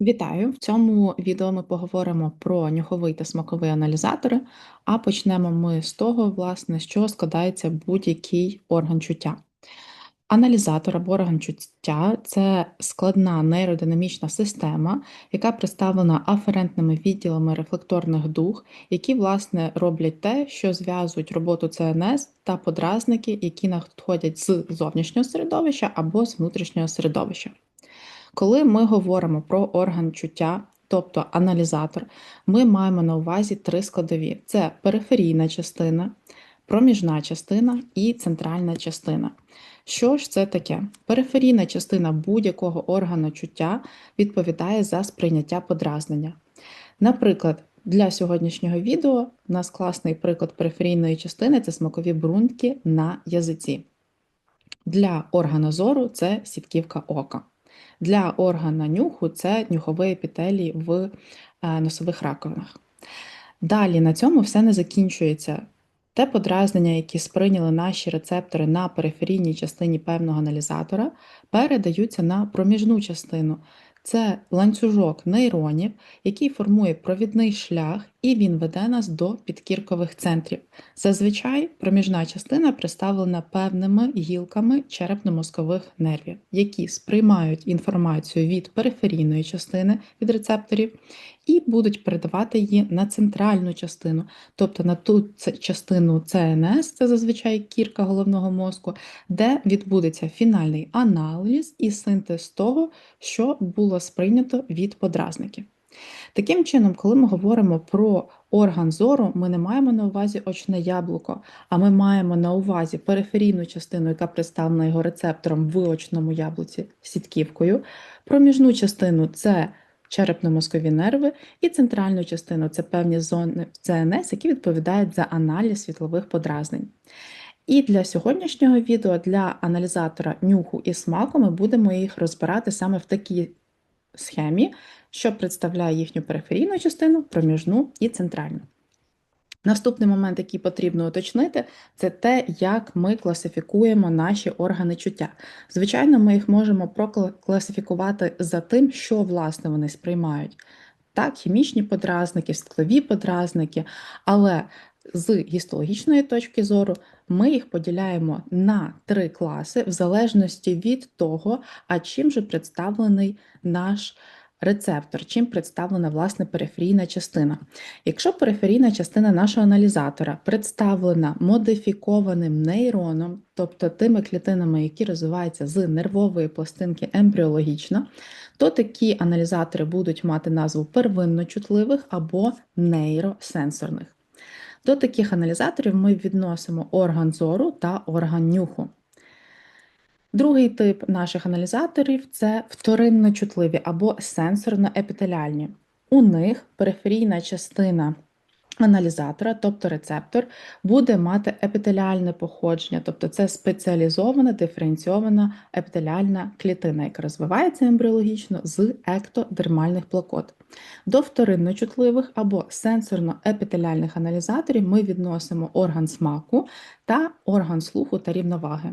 Вітаю! В цьому відео ми поговоримо про нюховий та смаковий аналізатори, а почнемо ми з того, власне, з чого складається будь-який орган чуття. Аналізатор або орган чуття це складна нейродинамічна система, яка представлена аферентними відділами рефлекторних дуг, які, власне, роблять те, що зв'язують роботу ЦНС та подразники, які надходять з зовнішнього середовища або з внутрішнього середовища. Коли ми говоримо про орган чуття, тобто аналізатор, ми маємо на увазі три складові: це периферійна частина, проміжна частина і центральна частина. Що ж це таке? Периферійна частина будь-якого органу чуття відповідає за сприйняття подразнення. Наприклад, для сьогоднішнього відео у нас класний приклад периферійної частини це смакові бруньки на язиці. Для органа зору це сітківка ока. Для органа нюху це нюховий епітелій в е, носових раковинах. Далі на цьому все не закінчується. Те подразнення, які сприйняли наші рецептори на периферійній частині певного аналізатора, передаються на проміжну частину. Це ланцюжок нейронів, який формує провідний шлях, і він веде нас до підкіркових центрів. Зазвичай проміжна частина представлена певними гілками черепно-мозкових нервів, які сприймають інформацію від периферійної частини від рецепторів і будуть передавати її на центральну частину, тобто на ту частину ЦНС, це зазвичай кірка головного мозку, де відбудеться фінальний аналіз і синтез того, що було сприйнято від подразників. Таким чином, коли ми говоримо про орган зору, ми не маємо на увазі очне яблуко, а ми маємо на увазі периферійну частину, яка представлена його рецептором в очному яблуці сітківкою. Проміжну частину це черепно-мозкові нерви, і центральну частину це певні зони в ЦНС, які відповідають за аналіз світлових подразнень. І для сьогоднішнього відео для аналізатора нюху і смаку ми будемо їх розбирати саме в такій схемі, що представляє їхню периферійну частину, проміжну і центральну. Наступний момент, який потрібно уточнити, це те, як ми класифікуємо наші органи чуття. Звичайно, ми їх можемо прокласифікувати за тим, що власне вони сприймають. Так, хімічні подразники, склові подразники, але з гістологічної точки зору ми їх поділяємо на три класи в залежності від того, а чим же представлений наш рецептор, чим представлена власне периферійна частина. Якщо периферійна частина нашого аналізатора представлена модифікованим нейроном, тобто тими клітинами, які розвиваються з нервової пластинки ембріологічно, то такі аналізатори будуть мати назву первинно чутливих або нейросенсорних. До таких аналізаторів ми відносимо орган зору та орган нюху. Другий тип наших аналізаторів це вторинно чутливі або сенсорно-епітеліальні. У них периферійна частина аналізатора, тобто рецептор, буде мати епітеліальне походження, тобто це спеціалізована диференційована епітеліальна клітина, яка розвивається ембріологічно з ектодермальних плакот. До вторинно чутливих або сенсорно-епітеліальних аналізаторів ми відносимо орган смаку та орган слуху та рівноваги.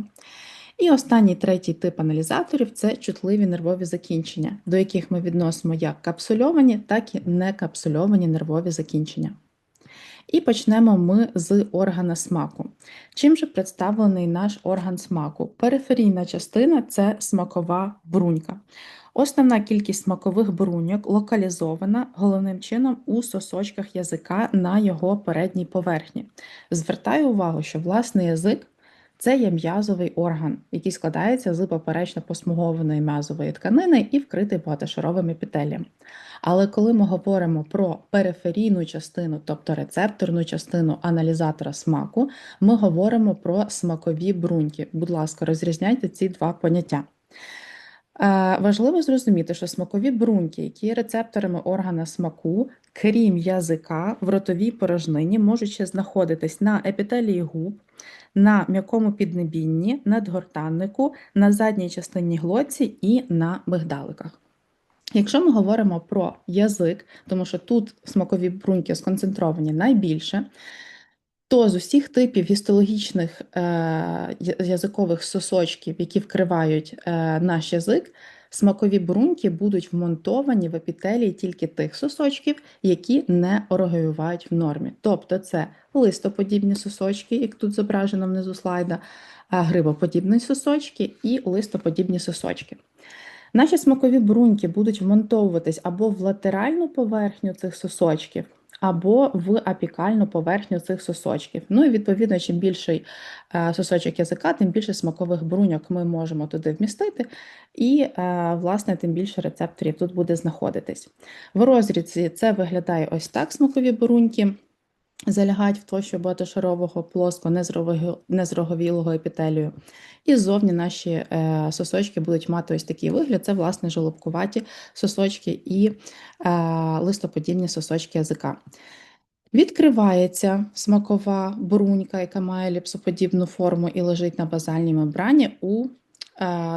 І останній третій тип аналізаторів це чутливі нервові закінчення, до яких ми відносимо як капсульовані, так і некапсульовані нервові закінчення. І почнемо ми з органа смаку. Чим же представлений наш орган смаку? Периферійна частина це смакова брунька. Основна кількість смакових бруньок локалізована головним чином у сосочках язика на його передній поверхні. Звертаю увагу, що власний язик це є м'язовий орган, який складається з поперечно посмугованої м'язової тканини і вкритий багатошаровим епітелієм. Але коли ми говоримо про периферійну частину, тобто рецепторну частину аналізатора смаку, ми говоримо про смакові бруньки. Будь ласка, розрізняйте ці два поняття. Е, важливо зрозуміти, що смакові бруньки, які є рецепторами органа смаку, крім язика, в ротовій порожнині, можуть ще знаходитись на епітелії губ, на м'якому піднебінні, надгортаннику, на задній частині глотці і на мигдаликах. Якщо ми говоримо про язик, тому що тут смакові бруньки сконцентровані найбільше, то з усіх типів гістологічних е, язикових сосочків, які вкривають е, наш язик, Смакові бруньки будуть вмонтовані в епітелії тільки тих сосочків, які не орогеювають в нормі. Тобто це листоподібні сосочки, як тут зображено внизу слайда, грибоподібні сосочки і листоподібні сосочки. Наші смакові бруньки будуть вмонтовуватись або в латеральну поверхню цих сосочків, або в апікальну поверхню цих сосочків. Ну і відповідно, чим більший е, сосочок язика, тим більше смакових бруньок ми можемо туди вмістити, і, е, власне, тим більше рецепторів тут буде знаходитись. В розрізі це виглядає ось так: смакові бруньки. Залягають в тощу багатошарового плоско незроговілого епітелію. І ззовні наші е, сосочки будуть мати ось такий вигляд: це, власне, жолобкуваті сосочки і е, листоподібні сосочки язика. Відкривається смакова брунька, яка має ліпсоподібну форму і лежить на базальній мембрані у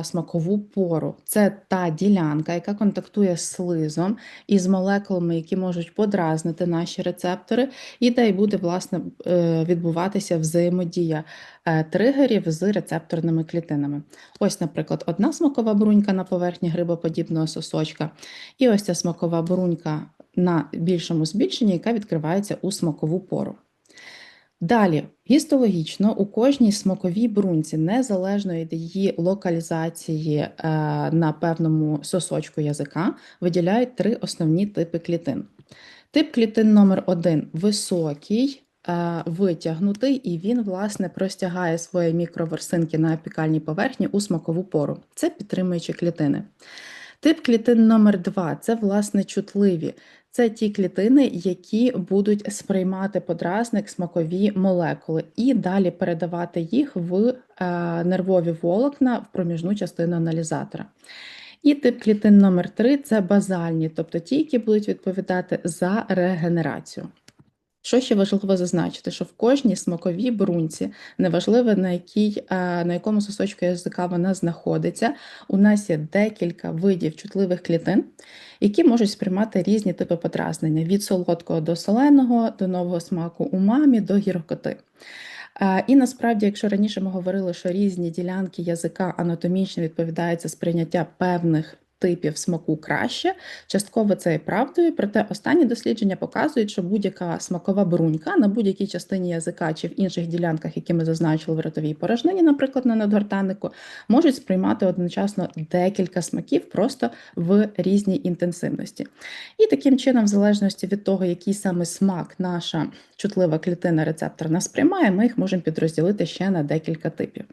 смакову пору. Це та ділянка, яка контактує з слизом і з молекулами, які можуть подразнити наші рецептори, і де й буде власне е, відбуватися взаємодія е, тригерів з рецепторними клітинами. Ось, наприклад, одна смакова брунька на поверхні грибоподібного сосочка, і ось ця смакова брунька на більшому збільшенні, яка відкривається у смакову пору. Далі, гістологічно у кожній смаковій брунці, незалежно від її локалізації е, на певному сосочку язика, виділяють три основні типи клітин. Тип клітин номер 1 високий, е, витягнутий, і він, власне, простягає свої мікроверсинки на апікальній поверхні у смакову пору. Це підтримуючі клітини. Тип клітин номер 2 це, власне, чутливі. Це ті клітини, які будуть сприймати подразник смакові молекули, і далі передавати їх в е, нервові волокна в проміжну частину аналізатора. І тип клітин номер 3 це базальні, тобто ті, які будуть відповідати за регенерацію. Що ще важливо зазначити, що в кожній смаковій брунці, неважливо на якій, на якому сосочку язика вона знаходиться, у нас є декілька видів чутливих клітин, які можуть сприймати різні типи подразнення: від солодкого до соленого, до нового смаку умамі, до гіркоти. І насправді, якщо раніше ми говорили, що різні ділянки язика анатомічно відповідають за сприйняття певних типів смаку краще. Частково це і правдою, проте останні дослідження показують, що будь-яка смакова брунька на будь-якій частині язика чи в інших ділянках, які ми зазначили в ротовій порожнині, наприклад, на надгортаннику, можуть сприймати одночасно декілька смаків просто в різній інтенсивності. І таким чином, в залежності від того, який саме смак наша чутлива клітина рецепторна сприймає, ми їх можемо підрозділити ще на декілька типів.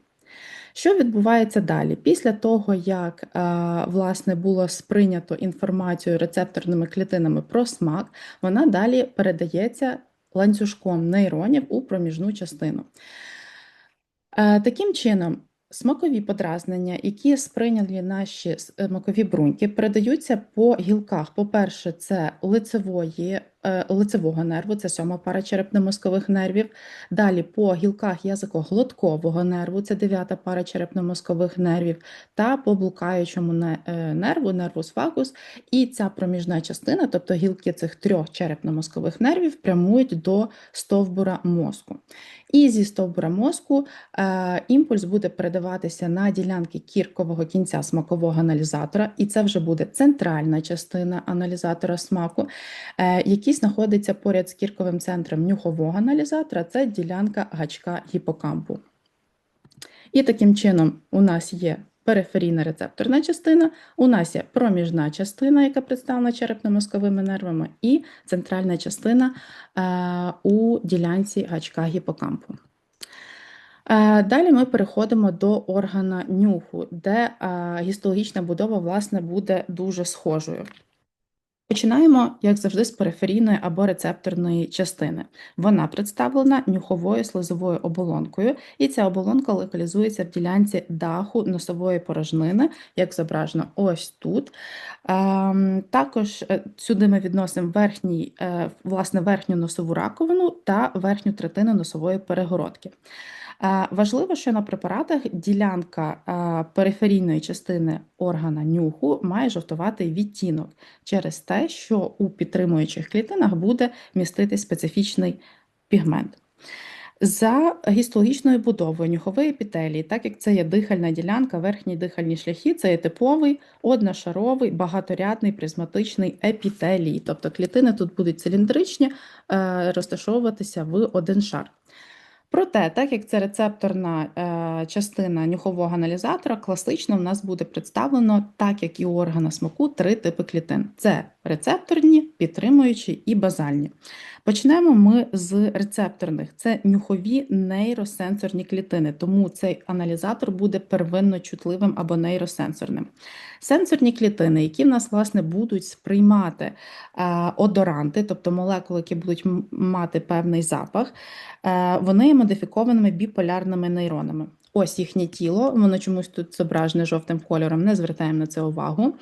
Що відбувається далі? Після того, як е, власне було сприйнято інформацію рецепторними клітинами про смак, вона далі передається ланцюжком нейронів у проміжну частину. Е, таким чином, Смакові подразнення, які сприйняли наші смакові бруньки, передаються по гілках. По-перше, це лицевої, е, лицевого нерву, це сьома пара черепно-мозкових нервів. Далі по гілках язикоглоткового нерву, це дев'ята пара черепно-мозкових нервів, та по блукаючому е, нерву, нервус фагус. І ця проміжна частина, тобто гілки цих трьох черепно-мозкових нервів, прямують до стовбура мозку. І зі стовбура мозку е, імпульс буде передаватися на ділянки кіркового кінця смакового аналізатора, і це вже буде центральна частина аналізатора смаку, е, який знаходиться поряд з кірковим центром нюхового аналізатора, це ділянка гачка гіпокампу. І таким чином у нас є периферійна рецепторна частина, у нас є проміжна частина, яка представлена черепно-мозковими нервами, і центральна частина е, у ділянці гачка гіпокампу. Е, далі ми переходимо до органа нюху, де е, гістологічна будова власне, буде дуже схожою. Починаємо, як завжди, з периферійної або рецепторної частини. Вона представлена нюховою слизовою оболонкою, і ця оболонка локалізується в ділянці даху носової порожнини, як зображено ось тут. Ем, також е, сюди ми відносимо верхній, е, власне, верхню носову раковину та верхню третину носової перегородки. Е, важливо, що на препаратах ділянка е, периферійної частини органа нюху має жовтуватий відтінок через те, що у підтримуючих клітинах буде містити специфічний пігмент. За гістологічною будовою нюхової епітелії, так як це є дихальна ділянка, верхні дихальні шляхи, це є типовий одношаровий багаторядний призматичний епітелій. Тобто клітини тут будуть циліндричні, е, розташовуватися в один шар. Проте, так як це рецепторна е, частина нюхового аналізатора, класично в нас буде представлено, так як і у органа смаку, три типи клітин: це рецепторні, підтримуючі і базальні. Почнемо ми з рецепторних: це нюхові нейросенсорні клітини, тому цей аналізатор буде первинно чутливим або нейросенсорним. Сенсорні клітини, які в нас власне будуть сприймати е, одоранти, тобто молекули, які будуть мати певний запах, е, вони є модифікованими біполярними нейронами. Ось їхнє тіло, воно чомусь тут зображене жовтим кольором, не звертаємо на це увагу.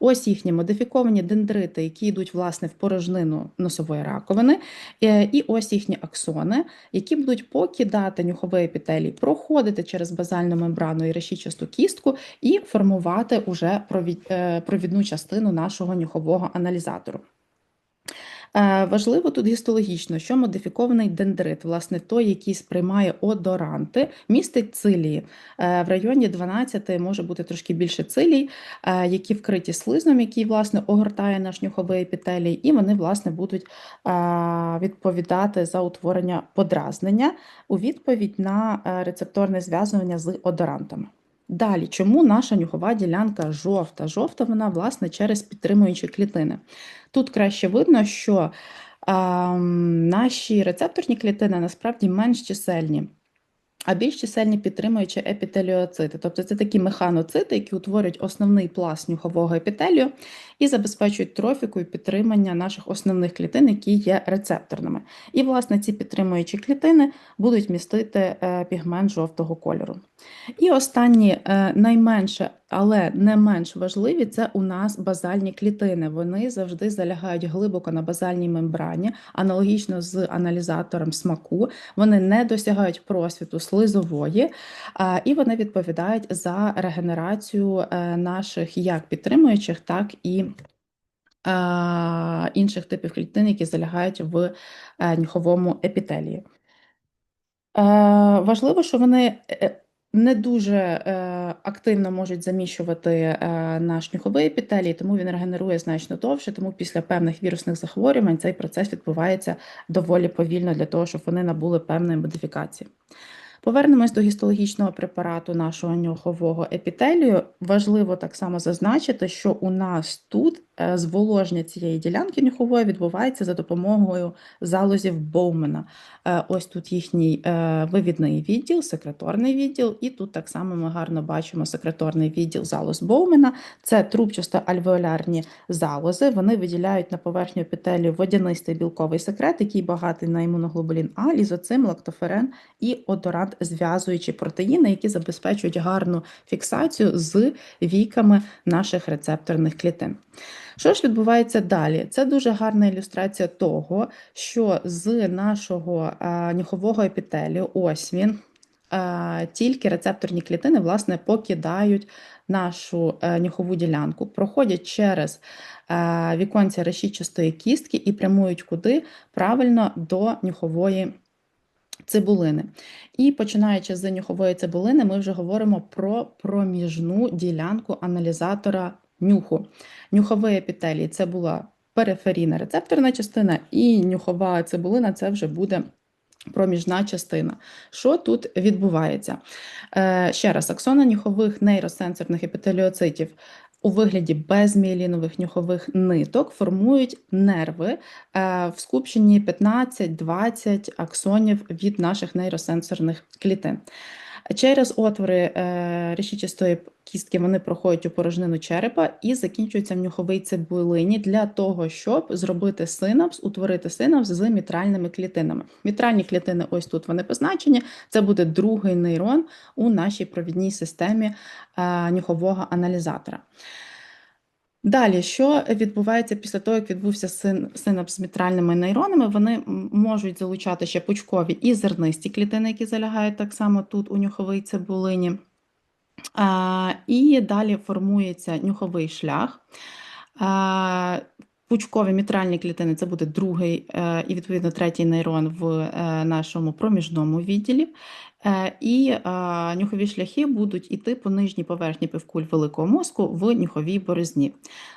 Ось їхні модифіковані дендрити, які йдуть власне в порожнину носової раковини, е, і ось їхні аксони, які будуть покидати нюховий епітелій, проходити через базальну мембрану і решічасту кістку і формувати уже е, провідну частину нашого нюхового аналізатору. Е, важливо тут гістологічно, що модифікований дендрит, власне, той, який сприймає одоранти, містить цилії. Е, в районі 12 може бути трошки більше цилій, е, які вкриті слизом, який власне огортає наш нюховий епітелій, і вони власне будуть відповідати за утворення подразнення у відповідь на рецепторне зв'язування з одорантами. Далі, чому наша нюхова ділянка жовта? Жовта вона, власне, через підтримуючі клітини. Тут краще видно, що а, наші рецепторні клітини насправді менш чисельні. А більш чисельні підтримуючі епітеліоцити, тобто це такі механоцити, які утворюють основний пласт нюхового епітелію і забезпечують трофіку і підтримання наших основних клітин, які є рецепторними. І, власне, ці підтримуючі клітини будуть містити е, пігмент жовтого кольору. І останні е, найменше але не менш важливі це у нас базальні клітини. Вони завжди залягають глибоко на базальній мембрані, аналогічно з аналізатором смаку. Вони не досягають просвіту слизової, і вони відповідають за регенерацію е, наших як підтримуючих, так і інших типів клітин, які залягають в е, нюховому епітелії. Е, важливо, що вони не дуже е, активно можуть заміщувати е, наш нюховий епітелій, тому він регенерує значно довше. Тому після певних вірусних захворювань цей процес відбувається доволі повільно для того, щоб вони набули певної модифікації. Повернемось до гістологічного препарату нашого нюхового епітелію. Важливо так само зазначити, що у нас тут зволоження цієї ділянки нюхової відбувається за допомогою залозів Боумена. Е, ось тут їхній е, вивідний відділ, секреторний відділ, і тут так само ми гарно бачимо секреторний відділ залоз Боумена. Це трубчасто альвеолярні залози. Вони виділяють на поверхню епітелію водянистий білковий секрет, який багатий на імуноглобулін А, лізоцим, лактоферен і одорант зв'язуючі протеїни, які забезпечують гарну фіксацію з віками наших рецепторних клітин. Що ж відбувається далі? Це дуже гарна ілюстрація того, що з нашого нюхового епітелію, ось він. Тільки рецепторні клітини власне, покидають нашу е, нюхову ділянку, проходять через е, віконця решітчастої кістки і прямують куди правильно до нюхової цибулини. І починаючи з нюхової цибулини, ми вже говоримо про проміжну ділянку аналізатора нюху. Нюховий епітелій це була периферійна рецепторна частина, і нюхова цибулина це вже буде. Проміжна частина. Що тут відбувається? Е, Ще раз, аксона нюхових нейросенсорних епітеліоцитів у вигляді безміелінових нюхових ниток формують нерви е, в скупченні 15-20 аксонів від наших нейросенсорних клітин. Через отвори е, решічастої кістки вони проходять у порожнину черепа і закінчуються в нюховій цибулині для того, щоб зробити синапс, утворити синапс з мітральними клітинами. Мітральні клітини, ось тут вони позначені. Це буде другий нейрон у нашій провідній системі е, нюхового аналізатора. Далі, що відбувається після того, як відбувся синапс з мітральними нейронами, вони можуть залучати ще пучкові і зернисті клітини, які залягають так само тут у нюховій цибулині. І далі формується нюховий шлях. Пучкові мітральні клітини це буде другий е, і відповідно третій нейрон в е, нашому проміжному відділі. Е, І е, нюхові шляхи будуть іти по нижній поверхні півкуль великого мозку в нюховій борозні.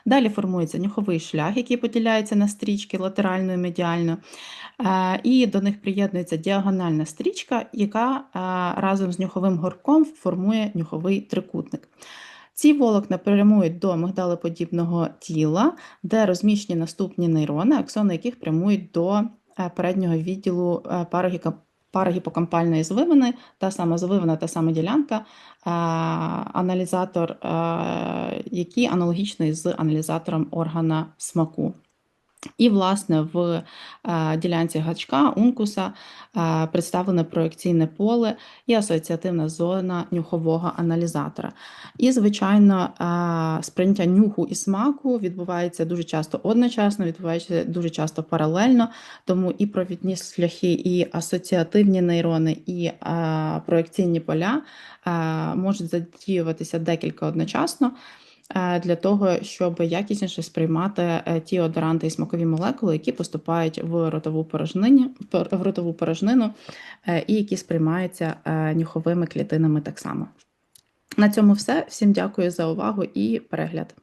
Далі формується нюховий шлях, який поділяється на стрічки латерально і медіально. Е, І до них приєднується діагональна стрічка, яка разом з нюховим горбком формує нюховий трикутник. Ці волокна прямують до мигдалеподібного тіла, де розміщені наступні нейрони, аксони яких прямують до переднього відділу парагіка- парагіпокампальної звивини, та сама звивина, та сама ділянка, е, аналізатор, е, який аналогічний з аналізатором органа смаку. І, власне, в е, ділянці гачка ункуса е, представлене проекційне поле і асоціативна зона нюхового аналізатора. І, звичайно, е, сприйняття нюху і смаку відбувається дуже часто одночасно, відбувається дуже часто паралельно, тому і провідні шляхи, і асоціативні нейрони, і проекційні поля можуть задіюватися декілька одночасно для того, щоб якісніше сприймати е, ті одоранти і смакові молекули, які поступають в ротову порожнину, в ротову порожнину е, і які сприймаються е, нюховими клітинами так само. На цьому все. Всім дякую за увагу і перегляд.